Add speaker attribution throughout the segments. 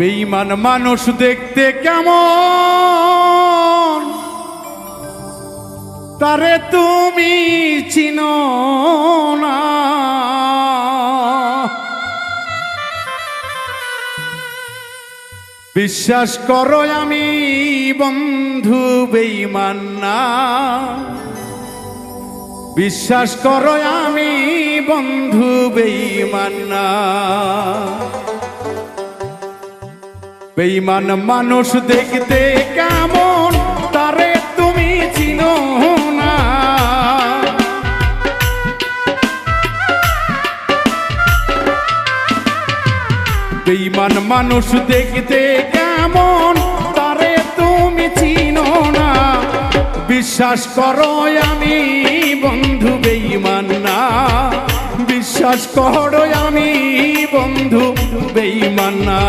Speaker 1: বেঈমান মানুষ দেখতে কেমন? তারে তুমি চিনো না। বিশ্বাস করো আমি বন্ধু বেঈমান না। বিশ্বাস করো আমি বন্ধু বেঈমান না। বেঈমান মানুষ দেখতে কেমন, তারে তুমি চিনো না। বেঈমান মানুষ দেখতে কেমন, তারে তুমি চিনো না। বিশ্বাস করো আমি বন্ধু বেঈমান না। বিশ্বাস করো আমি বন্ধু বেঈমান না।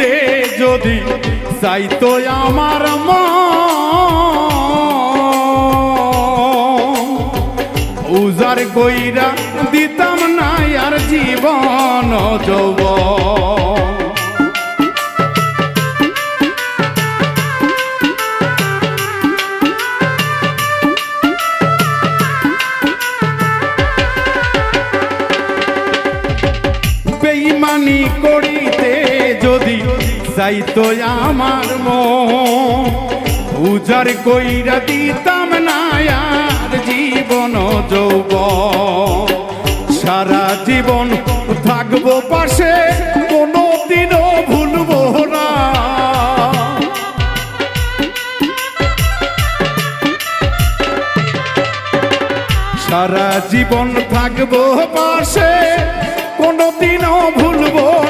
Speaker 1: করিতে যদি চাইতো আমার ম উজার কইরা দিতাম না আর জীবন যৌব যাইতো আমার উজার কইরা দিতাম না আর জীবন যৌব সারা জীবন থাকব পাশে কোনো দিনও ভুলবো না। সারা জীবন থাকব পাশে, কোনোদিনও ভুলবো না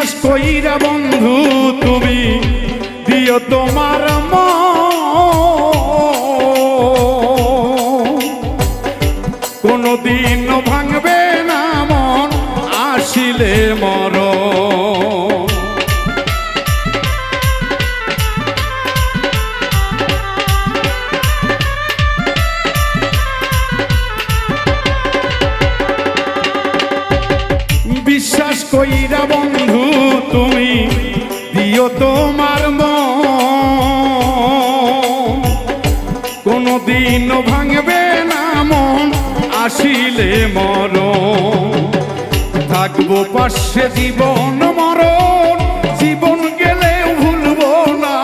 Speaker 1: বিশ্বাস কইরা বন্ধু তুমি, দিও তোমার কোনো দিন ভাঙবে না মন, আসিলে মর বিশ্বাস কইরা বন্ধু আসিলে মর থাকব পাশে জীবন, মরণ। জীবন গেলে ভুলবো না।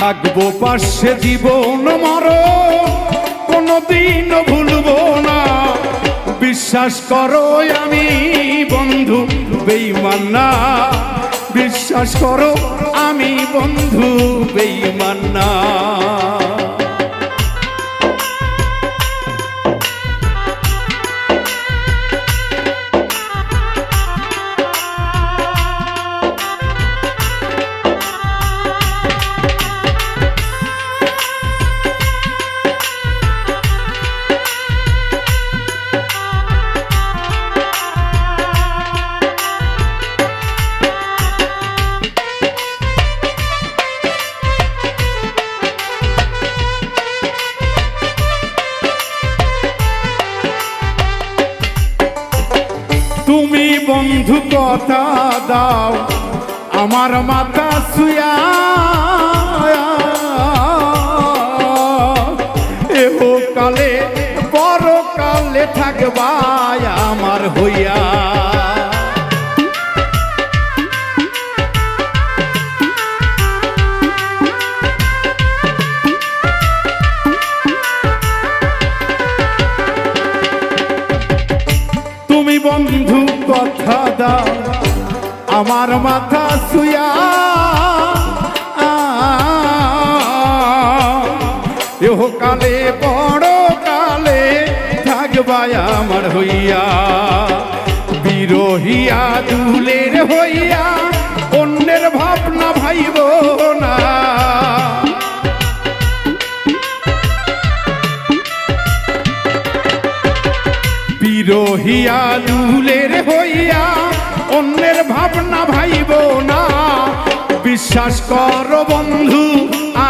Speaker 1: থাকব পাশে জীবন মর কোনদিন ভুলবো না। বিশ্বাস করো আমি বন্ধু, বেইমান না। বিশ্বাস করো আমি বন্ধু বেইমান। বন্ধু কথা দাও আমার মাথা শুয়া। এহো কালে বড় কালে থাকবাই আমার হইয়া। আমার মাথা শুয়া। কালে, বড় কালে থাকবাই আমার হইয়া। বিরহিয়া দুলের হইয়া, অন্যের ভাবনা ভাইব না। বিরহিয়া দুলের হইয়া অন্যের ভাবনা ভাইব না। বিশ্বাস কর বন্ধু,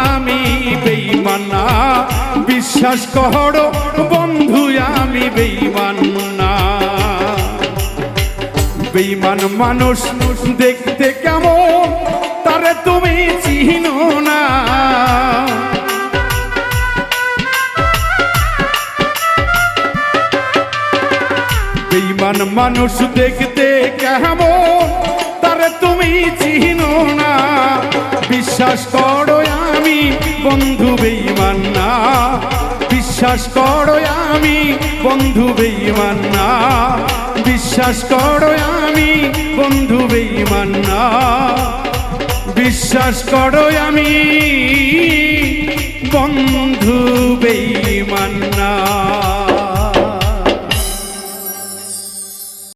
Speaker 1: আমি বেইমান বিশ্বাস কর বন্ধু, আমি বেইমান বেইমান মানুষ দেখতে কেমন, তারে তুমি চিনো না। বেইমান মানুষ দেখতে কেমন তারে তুমি চিনো না। বিশ্বাস করো আমি বন্ধু বেইমান না। বিশ্বাস করো আমি বন্ধু বেইমান না। বিশ্বাস করো আমি বন্ধু বেইমান না। বিশ্বাস করো আমি বন্ধু বেইমান না।